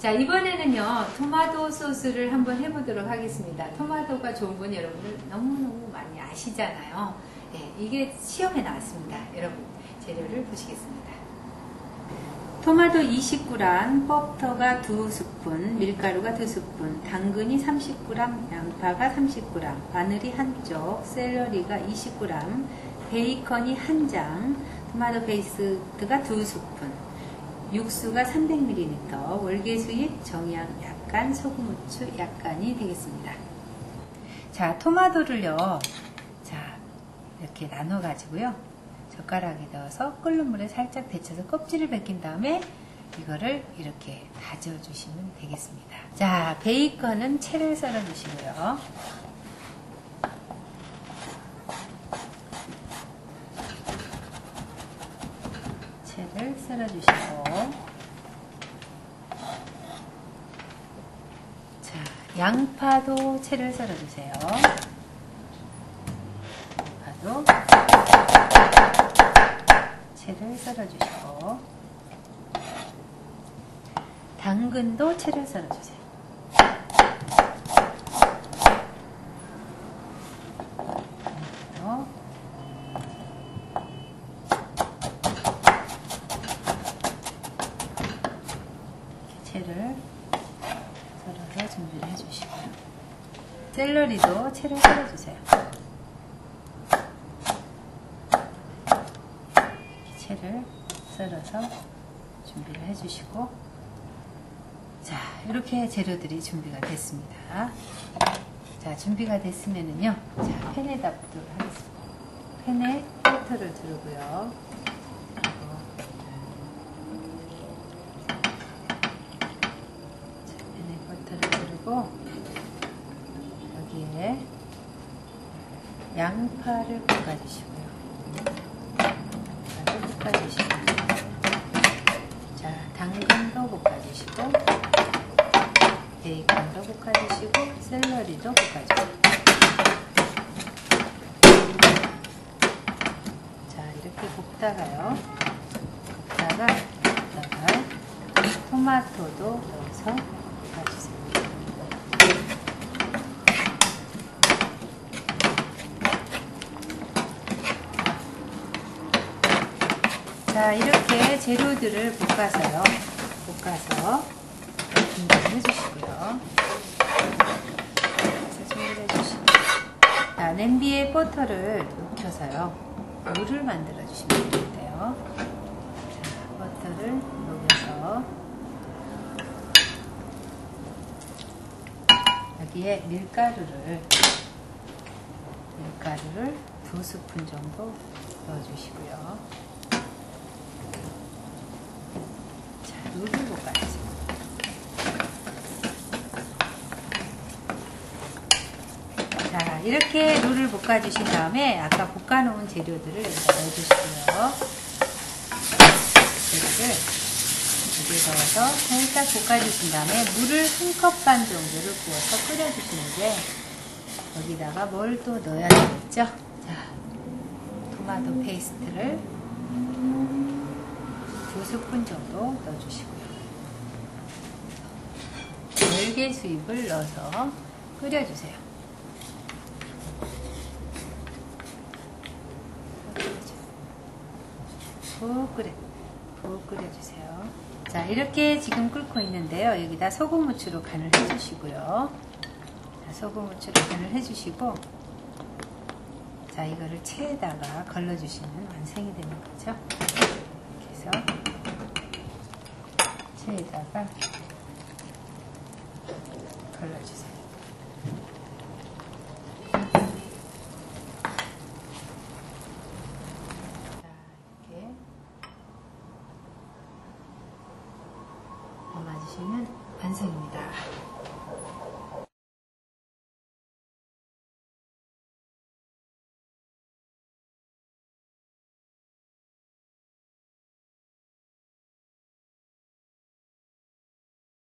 자, 이번에는요, 토마토 소스를 한번 해보도록 하겠습니다. 토마토가 좋은 건 여러분들 너무너무 많이 아시잖아요. 예, 이게 시험에 나왔습니다. 여러분, 재료를 보시겠습니다. 토마토 20g, 버터가 2스푼, 밀가루가 2스푼, 당근이 30g, 양파가 30g, 마늘이 한쪽, 샐러리가 20g, 베이컨이 한장, 토마토 페이스트가 2스푼, 육수가 300ml, 월계수잎, 정향 약간, 소금, 후추 약간이 되겠습니다. 자, 토마토를요, 자, 이렇게 나눠 가지고요, 젓가락에 넣어서 끓는 물에 살짝 데쳐서 껍질을 벗긴 다음에 이거를 이렇게 다져주시면 되겠습니다. 자, 베이컨은 채를 썰어주시고요. 채를 썰어주시고. 자 양파도 채를 썰어주세요. 양파도 채를 썰어주시고. 당근도 채를 썰어주세요 당근도 채를 썰어서 준비를 해주시고요. 샐러리도 채를 썰어주세요. 채를 썰어서 준비를 해주시고 자 이렇게 재료들이 준비가 됐습니다. 자 준비가 됐으면은요 자 팬에다 붓도록 하겠습니다. 팬에 버터를 두르고요. 팬에 버터를 두르고 여기에 양파를 볶아주시고요. 양파를 볶아주시고. 자 당근도 볶아주시고 베이컨도 볶아주시고 샐러리도 볶아주시고 자 이렇게 볶다가요. 볶다가 볶다가 토마토도 넣어서 볶아주세요 자 이렇게 재료들을 볶아서요. 볶아서 준비를 해주시고요. 준비를 해주시고. 자 냄비에 버터를 녹여서요. 물을 만들어 주시면 되는데요. 자 버터를 녹여서 여기에 밀가루를 밀가루를 두 스푼 정도 넣어주시고요. 자, 룰을 볶아주세요. 자, 이렇게 룰을 볶아주신 다음에 아까 볶아놓은 재료들을 넣어주시고요. 재료를 여기에 넣어서 살짝 볶아주신 다음에 물을 한 컵 반 정도를 부어서 끓여주시는데 여기다가 뭘 또 넣어야 되겠죠? 자, 토마토 페이스트를 두 스푼 정도 넣어주시고요. 열개 수잎을 넣어서 끓여주세요. 푹 끓여, 푹 끓여주세요. 자, 이렇게 지금 끓고 있는데요. 여기다 소금 후추로 간을 해주시고요. 자, 소금 후추로 간을 해주시고, 자, 이거를 체에다가 걸러주시면 완성이 되는 거죠. 이렇게 해서 체에다가 걸러주세요. 보시면 완성입니다.